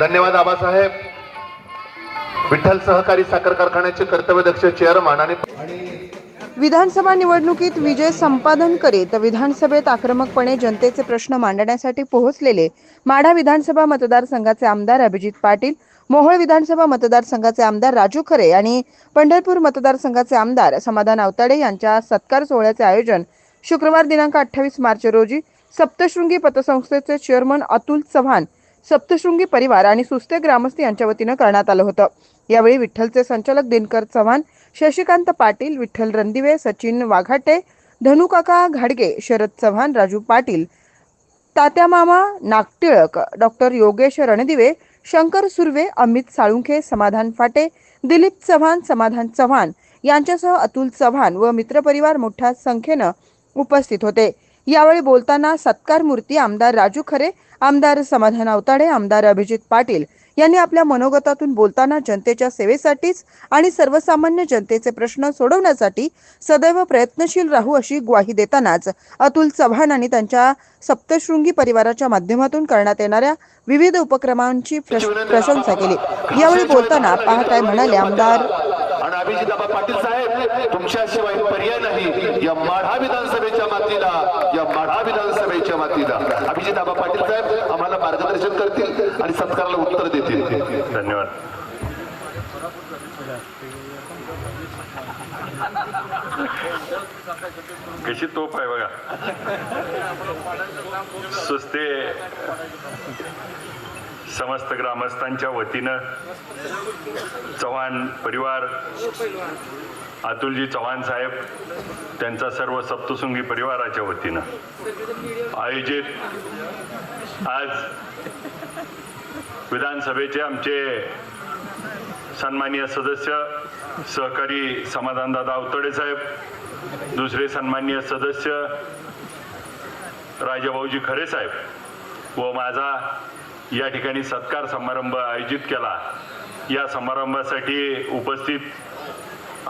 धन्यवाद आबासाहेब. विठ्ठल सहकारी साखर कारखान्याचे कर्तव्यदक्ष चेअरमन आणि विधानसभा निवडणुकीत विजय संपादन करीत विधानसभेत आक्रमकपणे जनतेचे प्रश्न मांडण्यासाठी पोहोचलेले माढा विधानसभा मतदारसंघाचे आमदार अभिजित पाटील मोहोळ विधानसभा मतदारसंघाचे आमदार राजू खरे आणि पंढरपूर मतदारसंघाचे आमदार समाधान आवताडे यांच्या सत्कार सोहळ्याचे आयोजन शुक्रवार दिनांक अठ्ठावीस मार्च रोजी सप्तशृंगी पतसंस्थेचे चेअरमन अतुल चव्हाण सप्तशृंगी परिवार आणि सुस्ते ग्रामस्थ यांच्या वतीनं करण्यात आलं होतं. यावेळी विठ्ठलचे संचालक दिनकर चव्हाण शशिकांत पाटील विठ्ठल रणदिवे सचिन वाघाटे धनुकाका घाडगे शरद चव्हाण राजू पाटील तात्या मामा नागटिळक डॉक्टर योगेश रणदिवे शंकर सुर्वे अमित साळुंखे समाधान फाटे दिलीप चव्हाण समाधान चव्हाण यांच्यासह अतुल चव्हाण व मित्रपरिवार मोठ्या संख्येनं उपस्थित होते. यावेळी बोलताना सत्कार मूर्ती आमदार राजू खरे आमदार समाधान अवताडे आमदार अभिजित पाटील यांनी आपल्या मनोगतातून बोलताना जनतेच्या सेवेसाठीच आणि सर्वसामान्य जनतेचे प्रश्न सोडवण्यासाठी सदैव प्रयत्नशील राहू अशी ग्वाही देतानाच अतुल चव्हाण आणि त्यांच्या सप्तशृंगी परिवाराच्या माध्यमातून करण्यात येणाऱ्या विविध उपक्रमांची प्रश- प्रशंसा केली. यावेळी बोलताना पहा काय म्हणाले आमदार पाटील साहेब तुमच्याशिवाय पर्याय नाही. या माढा विधानसभेच्या मातीला या माढा विधानसभेच्या अभिजित आबा पाटील साहेब आम्हाला मार्गदर्शन करतील आणि सत्काराला उत्तर देतील. धन्यवाद. कशी तोप आहे बघा. सुस्ते समस्त ग्रामस्थांच्या वतीनं चव्हाण परिवार अतुलजी चव्हाण साहेब त्यांचा सर्व सप्तसुंगी परिवाराच्या वतीनं. आयोजित आज विधानसभेचे आमचे सन्माननीय सदस्य सहकारी समाधानदादा अवतडे साहेब दुसरे सन्माननीय सदस्य राजाभाऊजी खरे साहेब व माझा या ठिकाणी सत्कार समारंभ आयोजित केला. या समारंभासाठी उपस्थित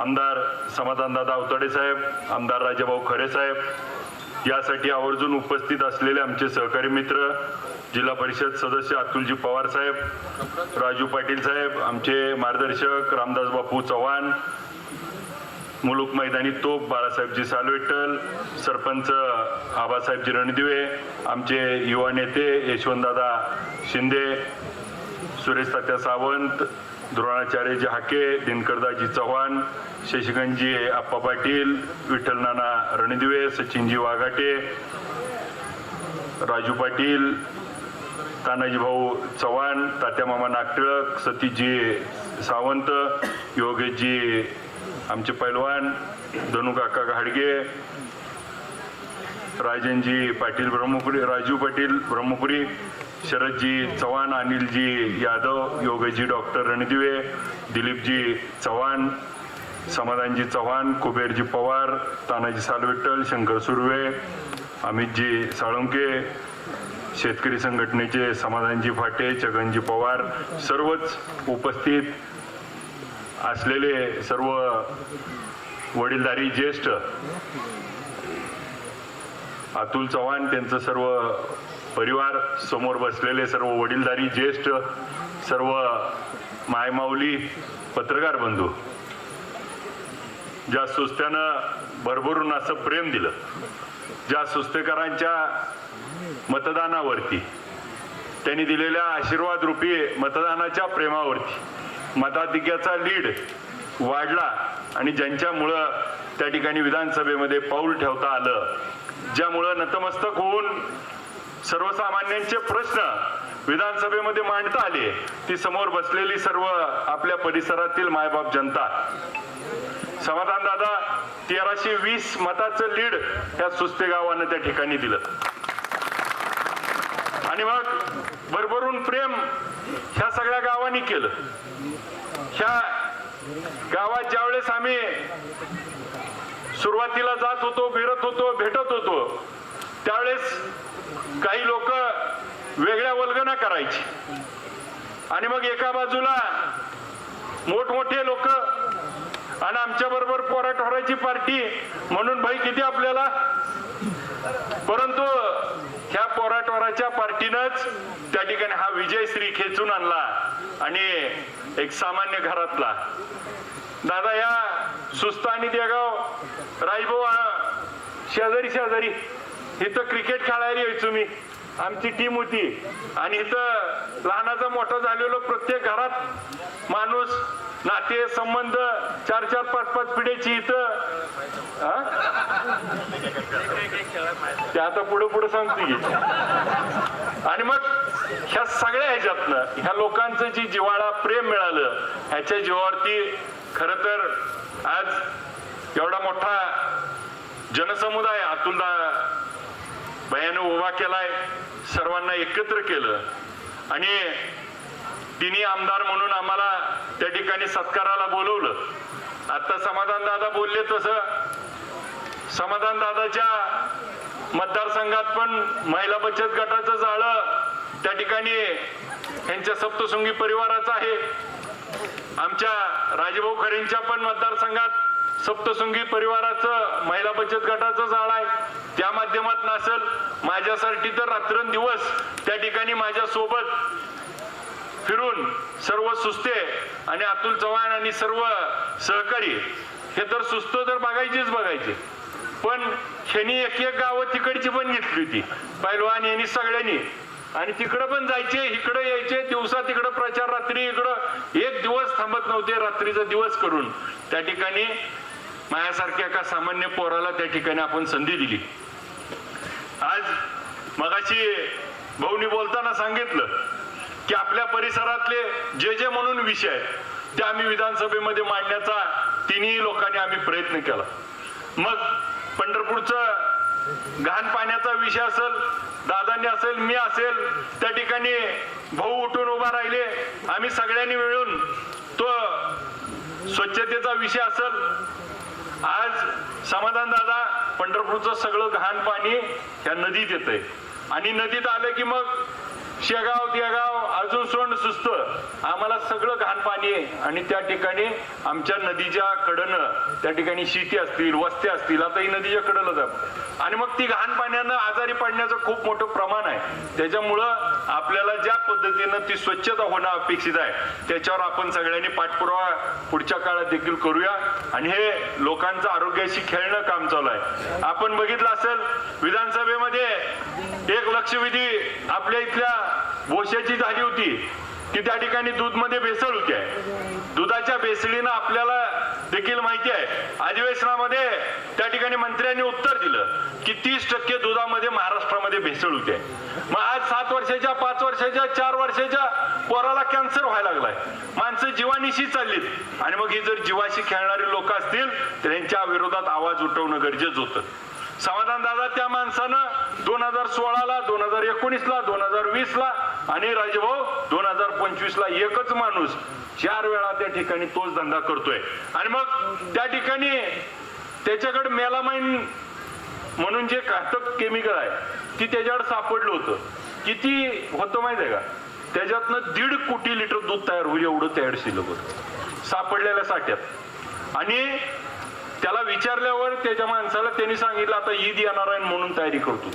आमदार समाधानदादा अवतडे साहेब आमदार राजाभाऊ खरे साहेब यासाठी आवर्जून उपस्थित असलेले आमचे सहकारी मित्र जिल्हा परिषद सदस्य अतुलजी पवार साहेब राजू पाटील साहेब आमचे मार्गदर्शक रामदास बापू चव्हाण मुलुक मैदानी तोप बाळासाहेबजी सालवेट्टल सरपंच आबासाहेबजी रणदिवे आमचे युवा नेते यशवंतदादा शिंदे सुरेश तात्या सावंत द्रोणाचार्यजी हाके दिनकरदाजी चव्हाण शशिकांतजी आप्पा पाटील विठ्ठल नाना रणदिवे सचिनजी वाघाटे राजू पाटील तानाजी भाऊ चव्हाण तात्यामामा नागटिळक सतीजी सावंत योगेशजी आमचे पैलवान धनुकाका घाडगे राजनजी पाटील ब्रह्मपुरी राजू पाटील ब्रह्मपुरी शरदजी चव्हाण अनिलजी यादव योगजी डॉक्टर रणदिवे दिलीपजी चव्हाण समाधानजी चव्हाण कुबेरजी पवार तानाजी सालविठ्ठल शंकर सुर्वे अमितजी साळुंके शेतकरी संघटनेचे समाधानजी फाटे छगनजी पवार सर्वच उपस्थित असलेले सर्व वडीलधारी ज्येष्ठ अतुल चव्हाण त्यांचं सर्व परिवार समोर बसलेले सर्व वडीलधारी ज्येष्ठ सर्व मायमाऊली पत्रकार बंधू ज्या सुस्त्यानं भरभरून असं प्रेम दिलं ज्या सुस्तेकरांच्या मतदानावरती त्यांनी दिलेल्या आशीर्वाद रूपी मतदानाच्या प्रेमावरती मताधिक्याचा लीड वाढला आणि ज्यांच्यामुळं त्या ठिकाणी विधानसभेमध्ये पाऊल ठेवता आलं ज्यामुळं नतमस्तक होऊन सर्वसामान्यांचे प्रश्न विधानसभेमध्ये मांडता आले ती समोर बसलेली सर्व आपल्या परिसरातील मायबाप जनता. समाधान दादा तेराशे वीस मताचं लीड त्या सुस्ते गावानं त्या ठिकाणी दिलं. आणि मग भरभरून प्रेम ह्या सगळ्या गावांनी केलं. ह्या गावात ज्यावेळेस आम्ही सुरुवातीला जात होतो फिरत होतो भेटत होतो त्यावेळेस काही लोक वेगळ्या वल्गना करायची. आणि मग एका बाजूला मोठमोठे लोक आणि आमच्या बरोबर पोराठोराची पार्टी म्हणून भाई किती आपल्याला? परंतु ह्या पोराटोराच्या पार्टीनंच त्या ठिकाणी हा विजय श्री खेचून आणला आणि एक सामान्य घरातला. दादा या सुस्ता आणि देगाव रायभाऊ शेजारी शेजारी इथं क्रिकेट खेळायला यायचो मी. आमची टीम होती. आणि इथं लहानाचा मोठा झालेलो प्रत्येक घरात माणूस नाते संबंध चार चार पाच पाच पिढ्याची इथं हा? ते आता पुढे पुढे सांगते की. आणि मग ह्या सगळ्या ह्याच्यातनं ह्या लोकांचं जी जिवाळा प्रेम मिळालं ह्याच्या जीवावरती खर तर आज एवढा मोठा जनसमुदाय अतुलदा भयानं उभा केलाय. सर्वांना एकत्र केलं. आणि तिन्ही आमदार म्हणून आम्हाला त्या ठिकाणी सत्काराला बोलवलं. आता समाधान दादा बोलले तसं. समाधान दादाच्या मतदारसंघात पण महिला बचत गटाचं जाळं त्या ठिकाणी यांच्या सप्तशृंगी परिवाराचं आहे. आमच्या राजभाऊ खरेंच्या पण मतदारसंघात सप्तशृंगी परिवाराचं महिला बचत गटाचं झाड आहे. त्या माध्यमात नसेल माझ्यासाठी तर रात्रंदिवस त्या ठिकाणी माझ्या सोबत फिरून सर्व सुस्ते आणि अतुल चव्हाण आणि सर्व सहकारी हे तर सुस्त तर बघायचीच बघायचे. पण ह्यांनी एक एक गावं तिकडची पण घेतली होती. पैलवान यांनी सगळ्यांनी आणि तिकडं पण जायचे इकडं यायचे दिवसा तिकडं प्रचार रात्री इकडं. एक दिवस थांबत नव्हते रात्रीचा दिवस करून. त्या ठिकाणी माझ्यासारख्या एका सामान्य पोराला त्या ठिकाणी आपण संधी दिली. आज मगाशी भाऊनी बोलताना सांगितलं की आपल्या परिसरातले जे जे म्हणून विषय आहेत ते आम्ही विधानसभेमध्ये मांडण्याचा तिन्ही लोकांनी आम्ही प्रयत्न केला. मग पंढरपूरचं घाण पाण्याचा विषय असेल दादांनी असेल मी असेल त्या ठिकाणी भाऊ उठून उभा राहिले. आम्ही सगळ्यांनी मिळून तो स्वच्छतेचा विषय असेल. आज समाधान दादा पंढरपूरचं सगळं घाण पाणी या नदीत येतंय. आणि नदीत आलं की मग शेगाव देगाव अजून सोंड सुस्त आम्हाला सगळं घाण पाणी आहे. आणि त्या ठिकाणी आमच्या नदीच्या कडनं त्या ठिकाणी शेती असतील वस्त्या असतील आता ही नदीच्या कडनं जात आणि मग ती घाण पाण्यानं आजारी पडण्याचं खूप मोठं प्रमाण आहे. त्याच्यामुळं आपल्याला ज्या पद्धतीनं ती स्वच्छता होणं अपेक्षित आहे त्याच्यावर आपण सगळ्यांनी पाठपुरावा पुढच्या काळात देखील करूया. आणि हे लोकांचं आरोग्याशी खेळणं काम चालू आहे. आपण बघितलं असेल विधानसभेमध्ये एक लक्षवेधी आपल्या इथल्या बोशाची झाली होती. की त्या ठिकाणी दूधमध्ये भेसळ होती दुधाच्या भेसळीनं आपल्याला देखील माहिती आहे. अधिवेशनामध्ये त्या ठिकाणी मंत्र्यांनी उत्तर दिलं की तीस टक्के दुधामध्ये महाराष्ट्रामध्ये भेसळ होते. मग आज सात वर्षाच्या पाच वर्षाच्या चार वर्षाच्या पोराला कॅन्सर व्हायला लागलाय. माणसं जीवानिशी चाललीत. आणि मग ही जर जीवाशी खेळणारी लोक असतील त्यांच्या विरोधात आवाज उठवणं गरजेचं होतं. समाधान दादा त्या माणसानं दोन हजार सोळाला दोन हजार एकोणीसला दोन हजार वीसला आणि राजभाऊ दोन हजार पंचवीस ला एकच माणूस चार वेळा त्या ठिकाणी तोच धंदा करतोय. आणि मग त्या ठिकाणी त्याच्याकडे मेलामाइन म्हणून जे घातक केमिकल आहे ती त्याच्याकडे सापडलं होतं. किती होतं माहिती आहे का? त्याच्यातनं दीड कोटी लिटर दूध तयार होईल एवढं तयार शिल्लक होतं. सापडलेल्या साठ्यात. आणि त्याला विचारल्यावर त्याच्या माणसाला त्यांनी सांगितलं आता ईद येणार आहे म्हणून तयारी करतो.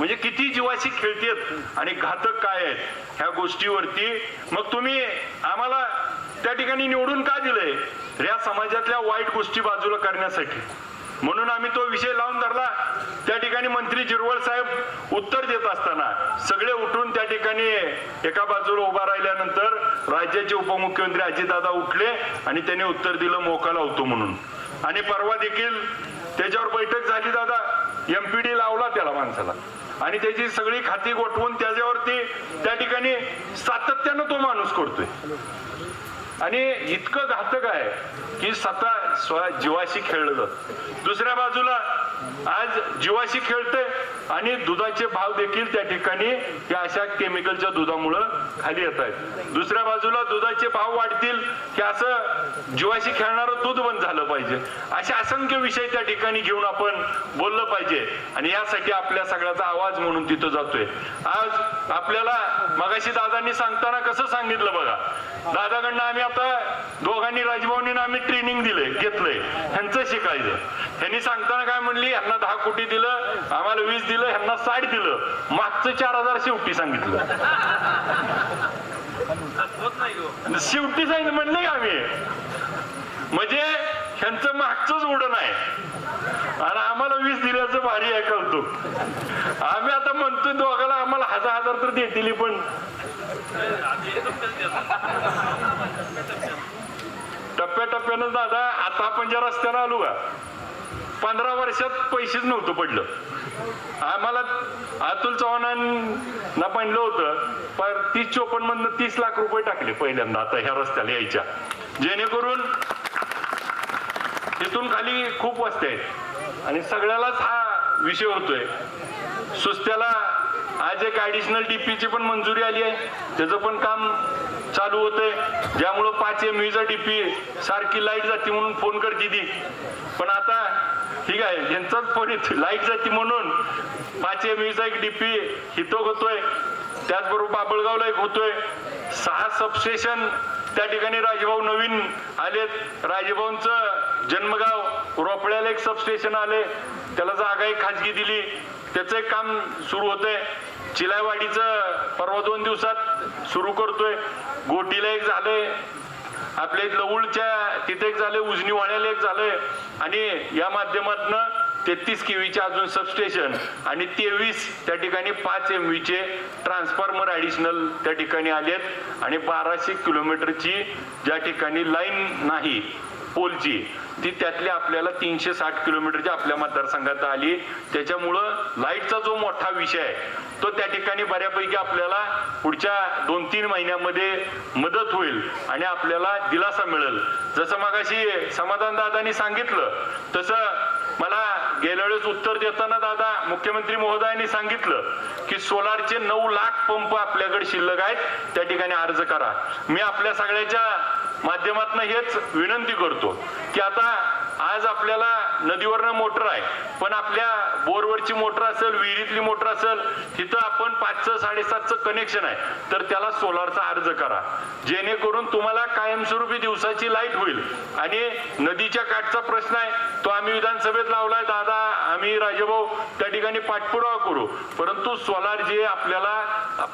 म्हणजे किती जीवाशी खेळतेत आणि घातक काय आहेत ह्या गोष्टीवरती. मग तुम्ही आम्हाला त्या ठिकाणी निवडून का दिलंय? या समाजातल्या वाईट गोष्टी बाजूला करण्यासाठी. म्हणून आम्ही तो विषय लावून धरला. त्या ठिकाणी मंत्री जिरवळ साहेब उत्तर देत असताना सगळे उठून त्या ठिकाणी एका बाजूला उभा राहिल्यानंतर राज्याचे उपमुख्यमंत्री अजितदादा उठले आणि त्यांनी उत्तर दिलं मोका लावतो म्हणून. आणि परवा देखील त्याच्यावर बैठक झाली दादा. एमपीडी लावला त्याला माणसाला. आणि त्याची सगळी खाती गोठवून त्याच्यावरती त्या ठिकाणी सातत्यानं तो माणूस करतोय. आणि इतकं घातक आहे की स्वतः स्व जीवाशी खेळलं जात. दुसऱ्या बाजूला आज जीवाशी खेळतंय आणि दुधाचे भाव देखील त्या ठिकाणी या अशा केमिकलच्या दुधामुळं खाली येत आहेत. दुसऱ्या बाजूला दुधाचे भाव वाढतील की असं जीवाशी खेळणारं दूध बंद झालं पाहिजे. असे असंख्य विषय त्या ठिकाणी घेऊन आपण बोललं पाहिजे. आणि यासाठी आपल्या सगळ्याचा आवाज म्हणून तिथं जातोय. आज आपल्याला मगाशी दादांनी सांगताना कसं सांगितलं बघा? दादाकडनं आम्ही आता दोघांनी राजभवनीनं आम्ही ट्रेनिंग दिले घेतलंय. ह्यांचं शिकायचं. ह्यांनी सांगताना काय म्हणली ह्यांना दहा कोटी दिलं आम्हाला वीस दिलं ह्यांना साठ दिलं. मागचं चार हजार शेवटी सांगितलं. शेवटी सांगितलं म्हणले का आम्ही? म्हणजे ह्यांचं मागचंच उडण आहे. आणि आम्हाला वीस दिल्याचं भारी आहे कौतुक. आम्ही आता म्हणतोय दोघाला आम्हाला हजार हजार तर देतील पण. टप्प्याटप्प्यानं दादा आता आपण ज्या रस्त्यानं आलो का पंधरा वर्षात पैसेच नव्हतं पडलं. आम्हाला अतुल चव्हाणांना म्हणलं होतं पर तीस चोपन्न मधनं तीस लाख रुपये टाकले पहिल्यांदा आता ह्या रस्त्याला यायच्या. जेणेकरून तिथून खाली खूप वस्ते आहेत. आणि सगळ्यालाच हा विषय होतोय. सुस्त्याला आज एक ॲडिशनल डीपीची पण मंजुरी आली आहे. त्याचं पण काम चालू होतंय. ज्यामुळं पाच एम चा डीपी सारखी लाइट जाते म्हणून फोन करते ती पण आता ठीक आहे यांचाच फोन लाइट जाते म्हणून पाच एम चा एक डीपी हितो होतोय. त्याचबरोबर बाबळगावला एक होतोय. सहा सबस्टेशन त्या ठिकाणी राजभाऊ नवीन आलेत. राजभाऊंचं जन्मगाव रोपड्याला एक सबस्टेशन आले त्याला जागा एक खाजगी दिली. त्याचं एक काम सुरू होतंय. चिलायवाडीचं परवा दोन दिवसात सुरू करतोय. गोटीला एक झालंय. आपल्या लवळच्या तिथे एक झालंय उजनीवाड्याला एक झालंय. आणि या माध्यमातनं तेहतीस केवीचे अजून सबस्टेशन आणि तेवीस त्या ठिकाणी पाच एम व्हीचे ट्रान्सफॉर्मर ॲडिशनल त्या ठिकाणी आलेत. आणि बाराशे किलोमीटरची ज्या ठिकाणी लाईन नाही पोलची ती त्यातली आपल्याला तीनशे साठ किलोमीटरची आपल्या मतदारसंघात आली. त्याच्यामुळं लाईटचा जो मोठा विषय आहे तो त्या ठिकाणी बऱ्यापैकी आपल्याला पुढच्या दोन तीन महिन्यामध्ये मदत होईल आणि आपल्याला दिलासा मिळेल. जसं मगाशी समाधान दादानी सांगितलं तसं मला गेल्या वेळेस उत्तर देताना दादा मुख्यमंत्री महोदयांनी सांगितलं की सोलारचे नऊ लाख पंप आपल्याकडे शिल्लक आहेत त्या ठिकाणी अर्ज करा. मी आपल्या सगळ्याच्या माध्यमातून हेच विनंती करतो की आता आज आपल्याला नदीवरनं मोटर आहे. पण आपल्या बोरवरची मोटर असेल विहिरीतली मोटर असेल तिथं आपण पाचचं साडेसातचं कनेक्शन आहे. तर त्याला सोलारचा अर्ज करा. जेणेकरून तुम्हाला कायमस्वरूपी दिवसाची लाइट होईल. आणि नदीच्या काठचा प्रश्न आहे तो आम्ही विधानसभेत लावलाय. दादा आम्ही राजेभाऊ त्या ठिकाणी पाठपुरावा करू. परंतु सोलार जे आपल्याला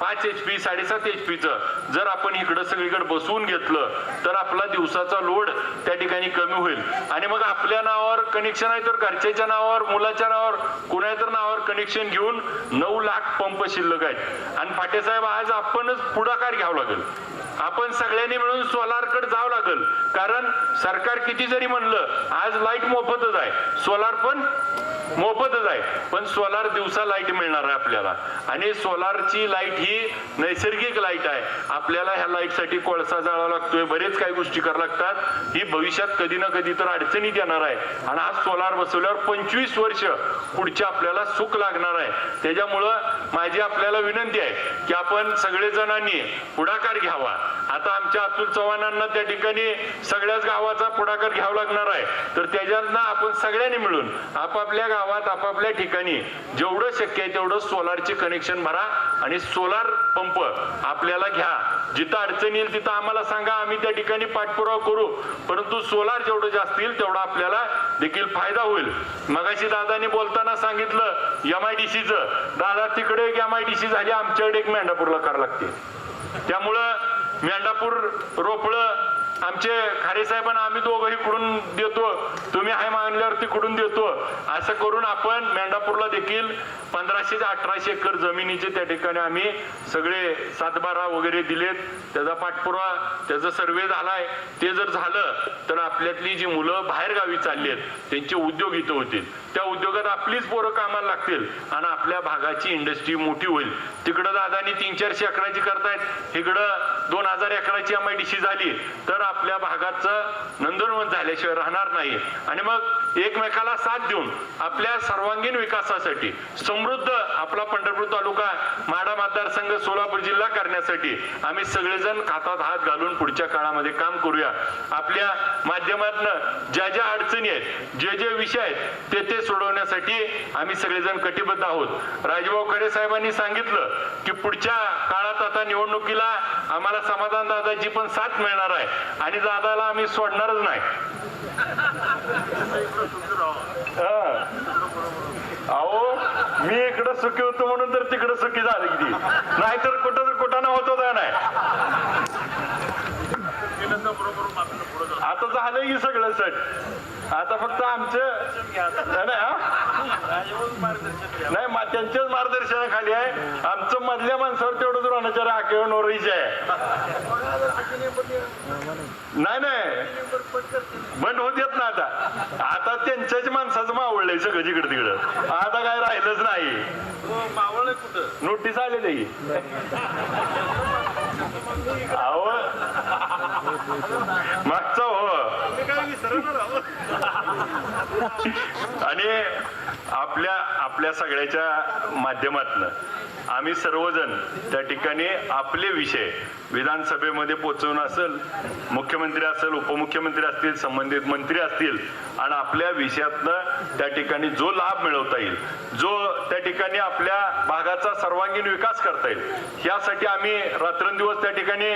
पाच एच पी साडेसात एच पीचं जर आपण इकडं सगळीकडे बसवून घेतलं तर आपला दिवसाचा लोड त्या ठिकाणी कमी होईल. आणि मग आपल्या नावावर कनेक्शन आहे तर घरच्याच्या नावावर मुलाच्या नावावर कुणाच्या तर नावावर कनेक्शन घेऊन नऊ लाख पंप शिल्लक आहेत. आणि फाटेसाहेब आज आपणच पुढाकार घ्यावा लागेल. आपण सगळ्यांनी मिळून सोलारकडे जावं लागेल. कारण सरकार किती जरी म्हणलं आज लाइट मोफतच आहे. सोलार पण मोफतच आहे. पण सोलार दिवसा लाइट मिळणार आहे आपल्याला. आणि सोलारची लाइट ही नैसर्गिक लाइट आहे. आपल्याला ह्या लाईटसाठी कोळसा जाळावा लागतोय बरेच काही गोष्टी करावं लागतात. ही भविष्यात कधी ना कधी तर अडचणीत येणार आहे. आणि आज सोलार बसवल्यावर पंचवीस वर्ष पुढचे आपल्याला सुख लागणार आहे. त्याच्यामुळं माझी आपल्याला विनंती आहे की आपण सगळेजणांनी पुढाकार घ्यावा. आता आमच्या अतुल चव्हाणांना त्या ठिकाणी सगळ्याच गावाचा पुढाकार घ्यावा लागणार आहे. तर त्याच्यातनं आपण सगळ्यांनी मिळून आपापल्या गावात आपापल्या ठिकाणी जेवढं शक्य आहे तेवढं सोलारचे कनेक्शन भरा आणि सोलार पंप आपल्याला घ्या. जिथं अडचण येईल तिथं आम्हाला सांगा आम्ही त्या ठिकाणी पाठपुरावा करू. परंतु सोलार जेवढं जास्त येईल तेवढा आपल्याला देखील फायदा होईल. मगाशी दादानी बोलताना सांगितलं एम आय डी सीचं दादा तिकडे एक एम आय डी सी झाली आमच्याकडे एक मेंढापूरला करावं लागते. त्यामुळं मेंढापूर रोपळं आमचे खारे साहेबांना आम्ही दोघं इकडून देतो. तुम्ही हाय मागल्यावर तिकडून देतो. असं करून आपण मेंढापूरला देखील पंधराशे ते अठराशे एकर जमिनीचे त्या ठिकाणी आम्ही सगळे सातबारा वगैरे दिलेत. त्याचा पाठपुरावा त्याचा सर्वे झालाय. ते जर झालं तर आपल्यातली जी मुलं बाहेर गावी चालली आहेत त्यांचे उद्योग इथं होतील. त्या उद्योगात आपलीच पोरं कामाला लागतील आणि आपल्या भागाची इंडस्ट्री मोठी होईल. तिकडं दादानी तीन चारशे एकराची करतायत. इकडं दोन हजार एकराची एम आय डी सी झाली. तर आपल्या भागाचं नंदनवन झाल्याशिवाय राहणार नाही. आणि मग एकमेकाला साथ देऊन आपल्या सर्वांगीण विकासासाठी समृद्ध आपला पंढरपूर तालुका माडा मतदारसंघ सोलापूर जिल्हा करण्यासाठी आम्ही सगळेजण हातात हात घालून पुढच्या काळामध्ये काम करूया. आपल्या माध्यमातनं ज्या ज्या अडचणी आहेत जे जे विषय आहेत ते ते सोडवण्यासाठी आम्ही सगळेजण कटिबद्ध आहोत. राजभाऊ खरे साहेबांनी सांगितलं की पुढच्या काळात आता निवडणुकीला आम्हाला समाधान दादाची पण साथ मिळणार आहे. आणि दादाला आम्ही सोडणारच नाही. अहो मी इकडं सुखी होतो म्हणून तर तिकडं सुखी झाली किती नाहीतर कुठं तर कुठं ना होतो का नाही आता झालं की सगळं सट आता फक्त आमचं नाही, मा- त्यांच्याच मार्गदर्शनाखाली आहे. आमचं मधल्या माणसावर तेवढंच रोणाच्या राखेवर नोरईचे आहे. नाही नाही. बंद होत येत ना आता. आता त्यांच्याच माणसाचं मावळलंय सगळं जिकडं तिकडं. आता काय राहिलंच नाही. नोटीस आलेली अहो. मागचा आणि आपल्या आपल्या सगळ्याच्या माध्यमातनं आम्ही सर्वजण त्या ठिकाणी आपले विषय विधानसभेमध्ये पोचवून असेल मुख्यमंत्री असेल उपमुख्यमंत्री असतील संबंधित मंत्री असतील आणि आपल्या विषयातनं त्या ठिकाणी जो लाभ मिळवता येईल जो त्या ठिकाणी आपल्या भागाचा सर्वांगीण विकास करता येईल यासाठी आम्ही रात्रंदिवस त्या ठिकाणी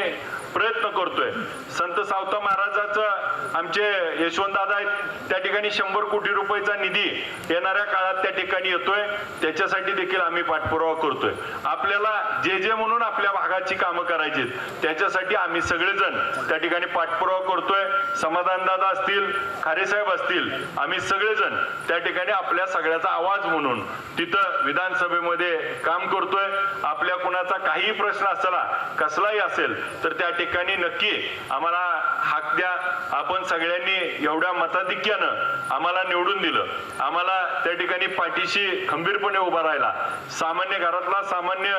प्रयत्न करतोय. संत सावता महाराजाचं आमचे यशवंत दादा आहेत त्या ठिकाणी शंभर कोटी रुपयाचा निधी येणाऱ्या काळात त्या ठिकाणी येतोय. त्याच्यासाठी देखील आम्ही पाठपुरावा करतोय. आपल्याला जे जे म्हणून आपल्या भागाची कामं करायची त्याच्यासाठी आम्ही सगळेजण त्या ठिकाणी पाठपुरावा करतोय. समाधान दादा असतील खारेसाहेब असतील आम्ही सगळेजण त्या ठिकाणी आपल्या सगळ्याचा आवाज म्हणून तिथं विधानसभेमध्ये काम करतोय. आपल्या कुणाचा काही प्रश्न असला कसलाही असेल तर त्या ठिकाणी नक्की आम्हाला हाक द्या आपण सगळ्यांनी एवढ्या मताधिक्यानं आम्हाला निवडून दिलं. आम्हाला त्या ठिकाणी पाठीशी खंबीरपणे उभा राहिला. सामान्य घरातला सामान्य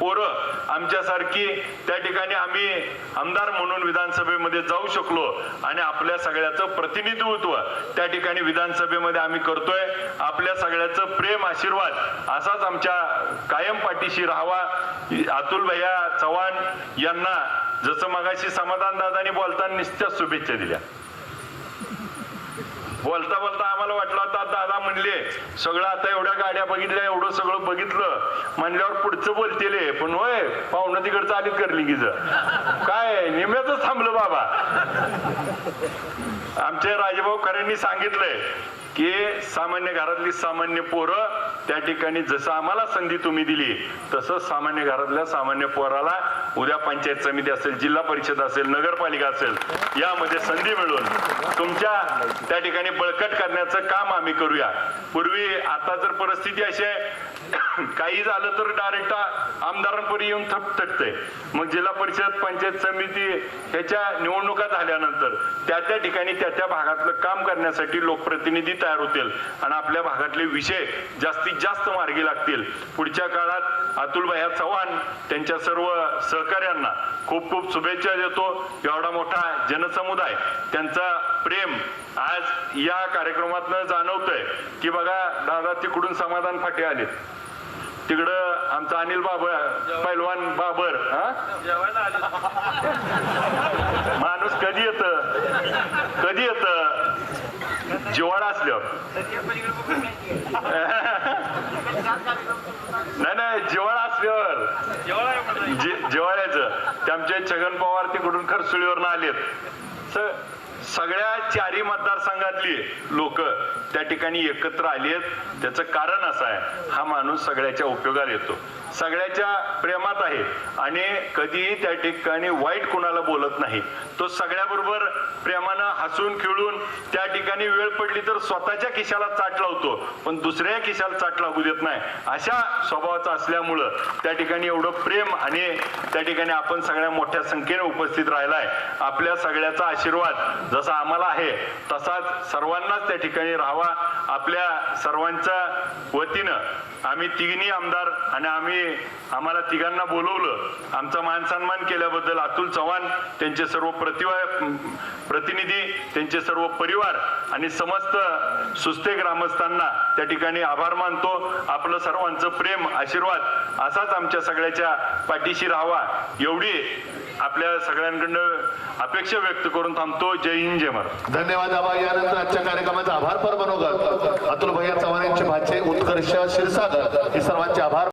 पोरं आमच्यासारखी त्या ठिकाणी आम्ही आमदार म्हणून विधानसभेमध्ये जाऊ शकलो आणि आपल्या सगळ्याचं प्रतिनिधित्व त्या ठिकाणी विधानसभेमध्ये आम्ही करतोय. आपल्या सगळ्याचं प्रेम आशीर्वाद असाच आमच्या कायम पाठीशी राहावा. अतुल भैया चव्हाण यांना जसं मगाशी समाधान दादानी बोलताना निश्चित शुभेच्छा दिल्या. बोलता बोलता आम्हाला वाटलं होतं आता दादा म्हणले सगळं आता एवढ्या गाड्या बघितल्या एवढं सगळं बघितलं. म्हणल्यावर पुढचं बोलतेले पण होय पाहुणं तिकडचं आलीच करली कीच काय निम्याच थांबलं बाबा. आमचे राजेभाऊ खऱ्यांनी सांगितलंय की सामान्य घरातली सामान्य पोरं त्या ठिकाणी जसं आम्हाला संधी तुम्ही दिली तसं सामान्य घरातल्या सामान्य पोराला उद्या पंचायत समिती असेल जिल्हा परिषद असेल नगरपालिका असेल यामध्ये संधी मिळून तुमच्या त्या ठिकाणी बळकट करण्याचं काम आम्ही करूया. पूर्वी आता जर परिस्थिती अशी आहे काही झालं तर डायरेक्ट आमदारांपुढे येऊन थप मग जिल्हा परिषद पंचायत समिती ह्याच्या निवडणुका झाल्यानंतर त्या त्या ठिकाणी त्या त्या भागातलं काम करण्यासाठी लोकप्रतिनिधी तयार होतील आणि आपल्या भागातले विषय जास्तीत जास्त मार्गी लागतील. पुढच्या काळात अतुल भैया चव्हाण त्यांच्या सर्व सहकार्यांना खूप खूप शुभेच्छा देतो. एवढा मोठा जनसमुदाय त्यांचा प्रेम आज या कार्यक्रमातनं जाणवतंय. की बघा दादा तिकडून समाधान फाटे आलेत तिकडं आमचा अनिल बाबर पैलवान बाबर हा? माणूस कधी येत? कधी येतं? जिवाळ असल्यावर नाही नाही जिवाळ असल्यावर. जि- जिवाळ्याचं. ते आमचे छगन पवार तिकडून खरसुळीवर आलेत. सगळ्या चारी मतदारसंघातली लोक त्या ठिकाणी एकत्र आली आहेत. त्याचं कारण असं आहे हा माणूस सगळ्याच्या उपयोगात येतो. सगळ्याच्या प्रेमात आहे आणि कधीही त्या ठिकाणी वाईट कोणाला बोलत नाही. तो सगळ्याबरोबर प्रेमानं हसून खेळून त्या ठिकाणी वेळ पडली तर स्वतःच्या खिशाला चाट लावतो पण दुसऱ्या खिशाला चाट लागू देत नाही. अशा स्वभावाचा असल्यामुळं त्या ठिकाणी एवढं प्रेम आणि त्या ठिकाणी आपण सगळ्या मोठ्या संख्येने उपस्थित राहिलाय. आपल्या सगळ्याचा आशीर्वाद जसा आम्हाला आहे तसाच सर्वांनाच त्या ठिकाणी राहावा आपल्या सर्वांच्या वतीनं आम्ही तिघी आमदार आणि आम्ही आम्हाला तिघांना बोलवलं. आमचा मान सन्मान केल्याबद्दल अतुल चव्हाण त्यांचे सर्व प्रतिभा प्रतिनिधी त्यांचे सर्व परिवार आणि समस्त सुस्ते ग्रामस्थांना त्या ठिकाणी आभार मानतो. आपलं सर्वांचं प्रेम आशीर्वाद असाच आमच्या सगळ्याच्या पाठीशी राहावा. एवढी आपल्या सगळ्यांकडनं अपेक्षा व्यक्त करून थांबतो. जय हिंद जय महाराज धन्यवाद आबा यानंतर आजच्या कार्यक्रमाचा आभार पर मनोगत अतुल भैया चव्हाण यांचे भाचे उत्कर्ष क्षीरसागर. हे सर्वांचे आभार.